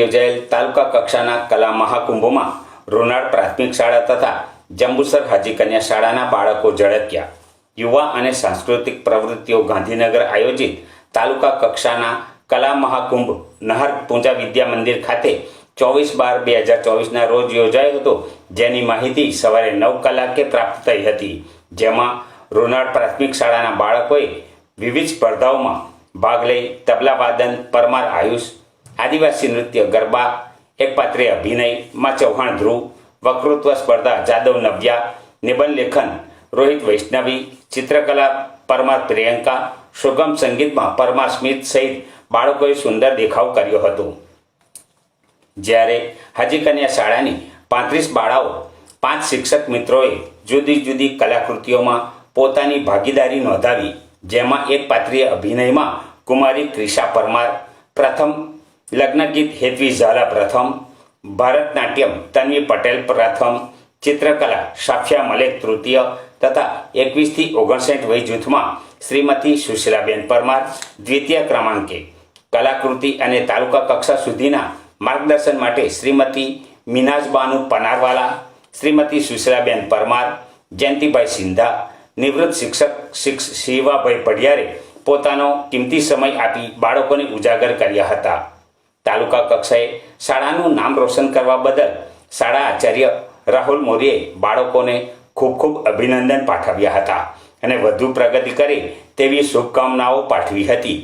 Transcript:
યોજાયેલ તાલુકા કક્ષાના કલા મહાકુંભમાં રોનાળ પ્રાથમિક શાળા તથા જંબુસર હાજી કન્યા શાળાના બાળકો ઝળક્યા. યુવા અને સાંસ્કૃતિક પ્રવૃત્તિઓ ગાંધીનગર આયોજિત તાલુકા કક્ષાના કલા મહાકુંભ નહર પૂંજા વિદ્યા મંદિર ખાતે ચોવીસ બાર બે હજાર ચોવીસના રોજ યોજાયો હતો, જેની માહિતી સવારે નવ કલાકે પ્રાપ્ત થઈ હતી. જેમાં રોનાડ પ્રાથમિક શાળાના બાળકોએ વિવિધ સ્પર્ધાઓમાં ભાગ લઈ તબલા વાદન, પરમાર આયુષ આદિવાસી નૃત્ય, ગરબા એકપાત્રીય અભિનય, માં ચૌહાણ ધ્રુવ, વક્તૃત્વ સ્પર્ધા, જાદવ નવ્યા, નિબંધ લેખન, રોહિત વૈષ્ણવી, ચિત્રકલા, પરમાર પ્રિયંકા, સુગમ સંગીતમાં પરમાર સ્મિત સહિત બાળકોએ સુંદર દેખાવ કર્યો હતો. જ્યારે હાજી કન્યા શાળાની પાંત્રીસ બાળાઓ પાંચ શિક્ષક મિત્રોએ જુદી જુદી કલાકૃતિઓમાં પોતાની ભાગીદારી નોંધાવી, જેમાં એક પાત્રીય અભિનયમાં કુમારી ક્રિશા પરમાર, પ્રથમ લગ્ન ગીત હેતવી ઝાલા પ્રથમ, ભરતનાટ્યમ તન્વી પટેલ પ્રથમ, ચિત્રકલા સાફિયા મલેક તૃતીય તથા એકવીસથી ઓગણસાઠ વય જૂથમાં શ્રીમતી સુશીલાબેન પરમાર દ્વિતીય ક્રમાંકે. કલાકૃતિ અને તાલુકા કક્ષા સુધીના માર્ગદર્શન માટે શ્રીમતી મિનાજબાનુ પનારવાલા, શ્રીમતી સુશીલાબેન પરમાર, જયંતિભાઈ સિંધા, નિવૃત્ત શિક્ષક શિક્ષ શિવાભાઈ પઢિયારે પોતાનો કિંમતી સમય આપી બાળકોને ઉજાગર કર્યા હતા. તાલુકા કક્ષાએ શાળાનું નામ રોશન કરવા બદલ શાળા આચાર્ય રાહુલ મોરીએ બાળકોને ખૂબ ખૂબ અભિનંદન પાઠવ્યા હતા અને વધુ પ્રગતિ કરે તેવી શુભકામનાઓ પાઠવી હતી.